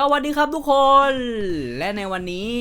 สวัสดีครับทุกคน และในวันนี้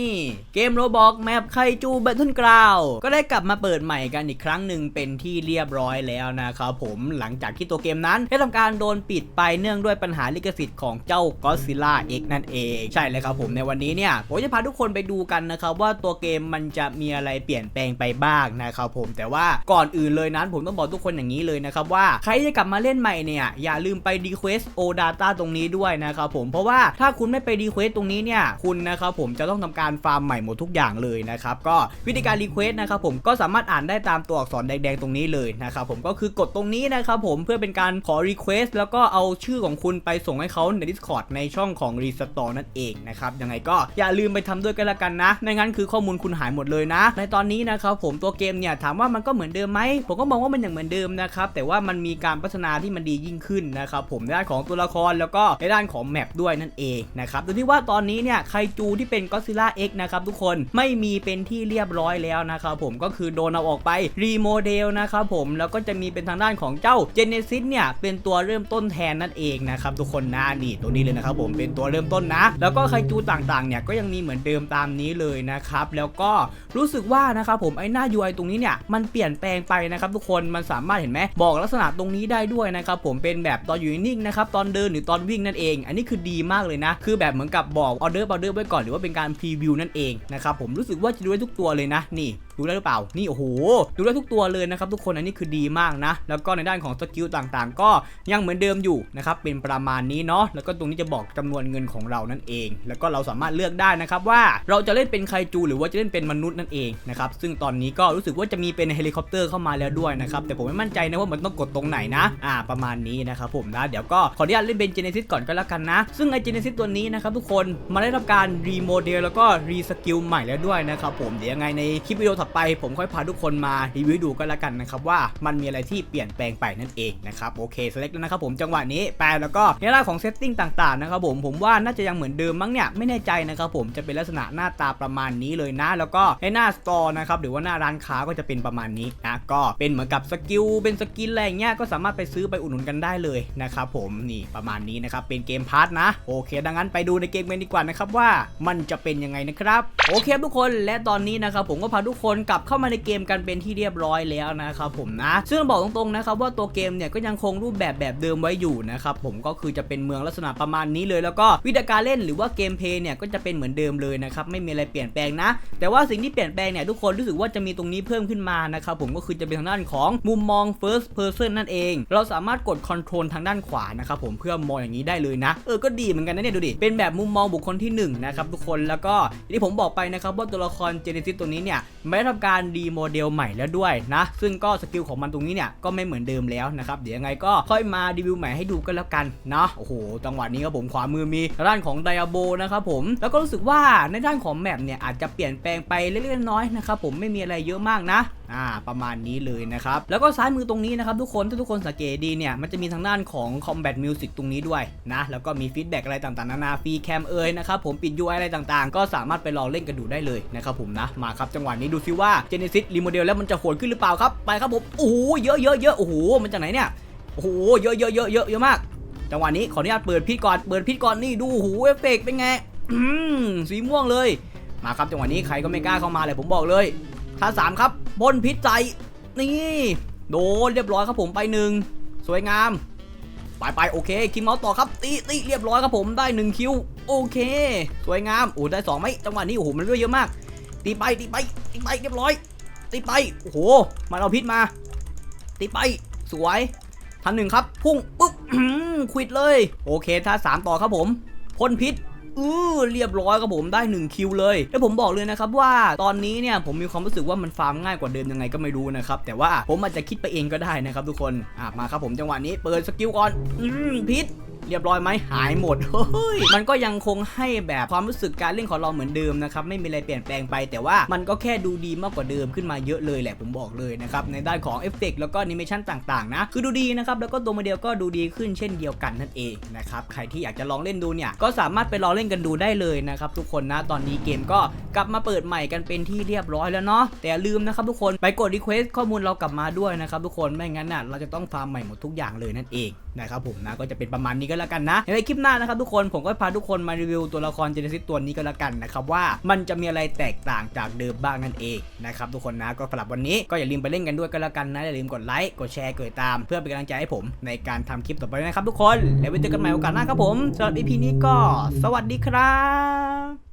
เกมโรบอกแมปไคจูแบทเทิลกราวก็ได้กลับมาเปิดใหม่กันอีกครั้งหนึ่งเป็นที่เรียบร้อยแล้วนะครับผมหลังจากที่ตัวเกมนั้นได้ทำการโดนปิดไปเนื่องด้วยปัญหาลิขสิทธิ์ของเจ้า Godzilla X นั่นเอง ใช่เลยครับผมในวันนี้เนี่ยผมจะพาทุกคนไปดูกันนะครับว่าตัวเกมมันจะมีอะไรเปลี่ยนแปลงไปบ้างนะครับผมแต่ว่าก่อนอื่นเลยนั้นผมต้องบอกทุกคนอย่างนี้เลยนะครับว่าใครจะกลับมาเล่นใหม่เนี่ยอย่าลืมไป Request O Data ตรงนี้ด้วยนะครับผมเพราะว่าถ้าคุณณไม่ไป Request ตรงนี้เนี่ยคุณนะครับผมจะต้องทำการฟาร์มใหม่หมดทุกอย่างเลยนะครับก็วิธีการ Request นะครับผมก็สามารถอ่านได้ตามตัวอักษรแดงๆตรงนี้เลยนะครับผมก็คือกดตรงนี้นะครับผมเพื่อเป็นการขอ Request แล้วก็เอาชื่อของคุณไปส่งให้เขาใน Discord ในช่องของ Restore นั่นเองนะครับยังไงก็อย่าลืมไปทำด้วยกันละกันนะไม่งั้นคือข้อมูลคุณหายหมดเลยนะ ในตอนนี้นะครับผมตัวเกมเนี่ยถามว่ามันก็เหมือนเดิมไหมผมก็มองว่ามันยังเหมือนเดิมนะครับแต่ว่ามันมีการพัฒนาที่มันดียิ่งขึ้นนะครับผมในด้านของตัวละครแล้วก็ในด้านของแมปด้วยนั่นเองนะครับโดยที่ว่าตอนนี้เนี่ยไคจูที่เป็น Godzilla X นะครับทุกคนไม่มีเป็นที่เรียบร้อยแล้วนะครับผมก็คือโดนเอาออกไปรีโมเดลนะครับผมแล้วก็จะมีเป็นทางด้านของเจ้า Genesis เนี่ยเป็นตัวเริ่มต้นแทนนั่นเองนะครับทุกคนนะนี่ตัวนี้เลยนะครับผมเป็นตัวเริ่มต้นนะ แล้วก็ไคจูต่างๆเนี่ยก็ยังมีเหมือนเดิมตามนี้เลยนะครับแล้วก็รู้สึกว่านะครับผมไอ้หน้า UI ตรงนี้เนี่ยมันเปลี่ยนแปลงไปนะครับทุกคนมันสามารถเห็นไหมบอกลักษณะตรงนี้ได้ด้วยนะครับผมเป็นแบบตอนอยู่นิ่งนะครับตอนเดินหรือตอนวิ่งนั่นเอง อันนี้คือดีมากเลยนะคือแบบเหมือนกับบอกออเดอร์ออเดอร์ไว้ก่อนหรือว่าเป็นการพรีวิวนั่นเองนะครับผมรู้สึกว่าจะดูได้ทุกตัวเลยนะนี่ ดูได้หรือเปล่า นี่โอ้โห ดูได้ทุกตัวเลยนะครับทุกคน อันนี้คือดีมากนะ แล้วก็ในด้านของสกิลต่างๆ ก็ยังเหมือนเดิมอยู่นะครับ เป็นประมาณนี้เนาะ แล้วก็ตรงนี้จะบอกจำนวนเงินของเรานั่นเอง แล้วก็เราสามารถเลือกได้นะครับว่าเราจะเล่นเป็นไคจูหรือว่าจะเล่นเป็นมนุษย์นั่นเองนะครับ ซึ่งตอนนี้ก็รู้สึกว่าจะมีเป็นเฮลิคอปเตอร์เข้ามาแล้วด้วยนะครับ แต่ผมไม่มั่นใจนะว่ามันต้องกดตรงไหนนะ อ่า ประมาณนี้นะครับผมนะ เดี๋ยวก็ขออนุญาตเล่นเป็นเจเนซิสก่อนก็แล้วกันนะ ซึ่งไอเจเนซิสตัวนี้นะครับทุกคนมาได้รับการรีโมเดลแล้วก็รีสกิลใหม่แล้วด้วยนะครับผมเดี๋ยวยังไงในคลิปวิดีโอถัดไปผมค่อยพาทุกคนมารีวิวดูกันแล้วกันนะครับว่ามันมีอะไรที่เปลี่ยนแปลงไปนั่นเองนะครับโอเคสเล็กแล้วนะครับผมจังหวะนี้แปลแล้วก็ในด้านของเซตติ้งต่างๆนะครับผมผมว่าน่าจะยังเหมือนเดิมมั้งเนี่ยไม่แน่ใจนะครับผมจะเป็นลักษณะหน้าตาประมาณนี้เลยนะ แล้วก็ในหน้าสตอร์นะครับหรือว่าหน้าร้านค้าก็จะเป็นประมาณนี้นะก็เป็นเหมือนกับสกิลเป็นสกินอะไรอย่างเงี้ยก็สามารถไปซื้อไปอุดหนุนกันได้เลยนะครับผมนี่ประมาณนี้นะครับเป็นเกมพาร์ทนะโอเค ดังนั้นไปดูในเกมกันดีกว่านะครับว่ามันจะเป็นยังไงนะครับโอเคทุกคนและตอนนี้นะครับผมก็พาทุกคนกลับเข้ามาในเกมกันเป็นที่เรียบร้อยแล้วนะครับผมนะ ซึ่งบอกตรงๆนะครับว่าตัวเกมเนี่ยก็ยังคงรูปแบบแบบเดิมไว้อยู่นะครับผมก็คือจะเป็นเมืองลักษณะประมาณนี้เลย แล้วก็วิธีการเล่นหรือว่าเกมเพย์เนี่ยก็จะเป็นเหมือนเดิมเลยนะครับไม่มีอะไรเปลี่ยนแปลงนะ แต่ว่าสิ่งที่เปลี่ยนแปลงเนี่ยทุกคนรู้สึกว่าจะมีตรงนี้เพิ่มขึ้นมานะครับผมก็คือจะเป็นทางด้านของมุมมอง first person นั่นเอง เราสามารถกด control ทางด้านขวานะครับผมเพื่อมองอย่างนี้ได้เลยนะ เออก็ดีเหมือนกันนะเนี่ยดูดิเป็นแบบมุมมองบุคคลที่หนึ่งนะครับทุกคนแล้วก็ที่ผมบอกไปนะครับว่าตัวละครเจเนซิสตัวนี้เนี่ยไม่ได้ทำการดีโมเดลใหม่แล้วด้วยนะ ซึ่งก็สกิลของมันตรงนี้เนี่ยก็ไม่เหมือนเดิมแล้วนะครับ เดี๋ยวยังไงก็ค่อยมารีวิวใหม่ให้ดูกันแล้วกันเนาะ โอ้โห จังหวะนี้ครับผมขวามือมีด้านของไดอาโบนะครับผม แล้วก็รู้สึกว่าในด้านของแมปเนี่ยอาจจะเปลี่ยนแปลงไปเล็กๆน้อยๆนะครับผมไม่มีอะไรเยอะมากนะอ่าประมาณนี้เลยนะครับ แล้วก็ซ้ายมือตรงนี้นะครับทุกคนถ้าทุกคนสังเกตดีเนี่ย มันจะมีทางด้านของ Combat Music ตรงนี้ด้วยนะ แล้วก็มีฟีดแบ็กอะไรต่างๆ นานาฟรีแคมเอยนะครับผมปิด UI อะไรต่างๆ ก็สามารถไปลองเล่นกันดูได้เลยนะครับผมนะ มาครับจังหวะนี้ดูซิว่า Genesis Remodel แล้วมันจะโหดขึ้นหรือเปล่าครับ ไปครับผมโอ้โหเยอะเยอะเยอะโอ้โหมันจากไหนเนี่ยโอ้โหเยอะเยอะเยอะเยอะเยอะมากจังหวะนี้ขออนุญาตเปิดพิษก่อนเปิดพิษก่อนนี่ดูหูเอฟเฟกต์เป็นไงสีม่วงเลยมาครับจังหวะนี้ใครก็ไม่กล้าเข้ามาเลยผมบอกเลย ท่าสามครับพ่นพิษใจ นี่โดนเรียบร้อยครับผมไปหนึ่งสวยงาม ไปไปโอเค คิมเมาส์ต่อครับตีตีเรียบร้อยครับผมได้หนึ่งคิวโอเค สวยงามโอ้ได้สองไหมจังหวะนี้โอ้โหมันเรื่อยเยอะมาก ตีไปตีไปตีไปเรียบร้อย ตีไปโอ้โหมันเอาพิษมา ตีไปสวยทันหนึ่งครับ พุ่งปุ๊บควิดเลย โอเคถ้าสามต่อครับผมพ่นพิษ อือเรียบร้อยครับผมได้ 1 คิวเลย แล้วผมบอกเลยนะครับว่าตอนนี้เนี่ยผมมีความรู้สึกว่ามันฟาร์มง่ายกว่าเดิมยังไงก็ไม่รู้นะครับ แต่ว่าผมอาจจะคิดไปเองก็ได้นะครับทุกคนอะมาครับผมจังหวะนี้เปิดสกิลก่อนอืมพิษ เรียบร้อยไหมหายหมดเฮ้ยมันก็ยังคงให้แบบความรู้สึกการเล่นของเราเหมือนเดิมนะครับไม่มีอะไรเปลี่ยนแปลงไป แต่ว่ามันก็แค่ดูดีมากกว่าเดิมขึ้นมาเยอะเลยแหละผมบอกเลยนะครับในด้านของเอฟเฟกต์แล้วก็แอนิเมชันต่างๆนะคือดูดีนะครับแล้วก็ตัวโมเดลก็ดูดีขึ้นเช่นเดียวกันนั่นเองนะครับใครที่อยากจะลองเล่นดูเนี่ยก็สามารถไปลองเล่นกันดูได้เลยนะครับทุกคนนะตอนนี้เกมก็กลับมาเปิดใหม่กันเป็นที่เรียบร้อยแล้วเนาะแต่ลืมนะครับทุกคนไปกดรีเควสข้อมูลเรากลับมาด้วยนะครับทุกคนไม่งั้นน่ะเราจะต้องฟาร์มใหม่หมดทุกอย่างเลยนั่นเอง นะครับผมนะก็จะเป็นประมาณนี้ก็แล้วกันนะในคลิปหน้านะครับทุกคนผมก็พาทุกคนมารีวิวตัวละครเจเนซิสตัวนี้ก็แล้วกันนะครับว่ามันจะมีอะไรแตกต่างจากเดิมบ้างนั่นเองนะครับทุกคนนะก็สำหรับวันนี้ก็อย่าลืมไปเล่นกันด้วยก็แล้วกันนะอย่าลืมกดไลค์กดแชร์กดติดตาม เพื่อเป็นกำลังใจให้ผมในการทำคลิปต่อไปนะครับทุกคนแล้วไว้เจอกันใหม่โอกาสหน้าครับผมสำหรับ EP นี้ก็ สวัสดีครับ